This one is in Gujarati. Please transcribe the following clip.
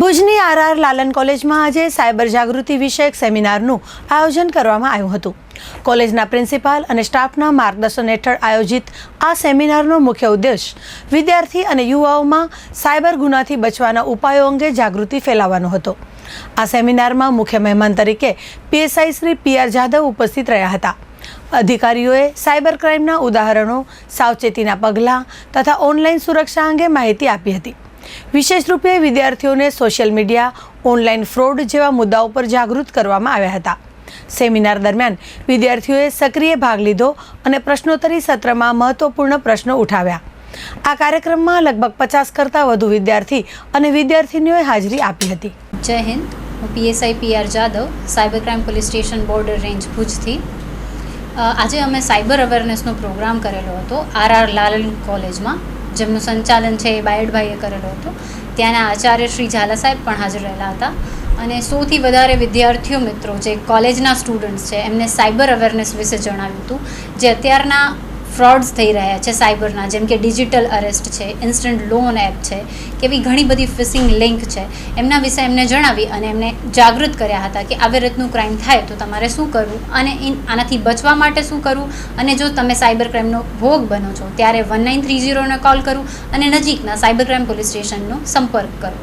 ભુજની આરઆર લાલન કોલેજમાં આજે સાયબર જાગૃતિ વિષયક સેમિનારનું આયોજન કરવામાં આવ્યું હતું. કોલેજના પ્રિન્સિપાલ અને સ્ટાફના માર્ગદર્શન હેઠળ આયોજિત આ સેમિનારનો મુખ્ય ઉદ્દેશ વિદ્યાર્થી અને યુવાઓમાં સાયબર ગુનાથી બચવાના ઉપાયો અંગે જાગૃતિ ફેલાવવાનો હતો. આ સેમિનારમાં મુખ્ય મહેમાન તરીકે PSI Shri P R Jadav ઉપસ્થિત રહ્યા હતા. અધિકારીઓએ સાયબર ક્રાઇમના ઉદાહરણો, સાવચેતીના પગલાં તથા ઓનલાઈન સુરક્ષા અંગે માહિતી આપી હતી. વિશેષ રૂપે વિદ્યાર્થીઓને સોશિયલ મીડિયા, ઓનલાઈન ફ્રોડ જેવા મુદ્દાઓ પર જાગૃત કરવામાં આવ્યા હતા. સેમિનાર દરમિયાન વિદ્યાર્થીઓએ સક્રિય ભાગ લીધો અને પ્રશ્નોત્તરી સત્રમાં મહત્વપૂર્ણ પ્રશ્નો ઉઠાવ્યા. આ કાર્યક્રમમાં લગભગ પચાસ કરતાં વધુ વિદ્યાર્થી અને વિદ્યાર્થીનીઓએ હાજરી આપી હતી. જય હિન્દ. હું PSI PR Jadav, cyber crime police station border range ભુજથી. આજે અમે સાયબર અવેરનેસનો પ્રોગ્રામ કરેલો હતો આર આર લાલન કોલેજમાં. જેમનું સંચાલન છે એ બાયડભાઈએ કરેલો હતો. ત્યાંના આચાર્ય શ્રી ઝાલા સાહેબ પણ હાજર રહેલા હતા. અને સૌથી વધારે વિદ્યાર્થીઓ મિત્રો જે કોલેજના સ્ટુડન્ટ્સ છે એમને સાયબર અવેરનેસ વિશે જણાવ્યું હતું. જે અત્યારના ફ્રોડ્સ થઈ રહ્યા છે સાયબરના, જેમ કે ડિજિટલ અરેસ્ટ છે, ઇન્સ્ટન્ટ લોન એપ છે, કે એવી ઘણી બધી ફિશિંગ લિંક છે. એમના વિશે એમને જણાવી અને એમને જાગૃત કર્યા હતા કે આવી રીતનું ક્રાઇમ થાય તો તમારે શું કરવું અને આનાથી બચવા માટે શું કરવું? અને જો તમે સાયબર ક્રાઇમનો ભોગ બનો છો, ત્યારે વન નાઇન થ્રી ઝીરોને કોલ કરવું અને નજીકના સાયબર ક્રાઇમ પોલીસ સ્ટેશનનો સંપર્ક કરવો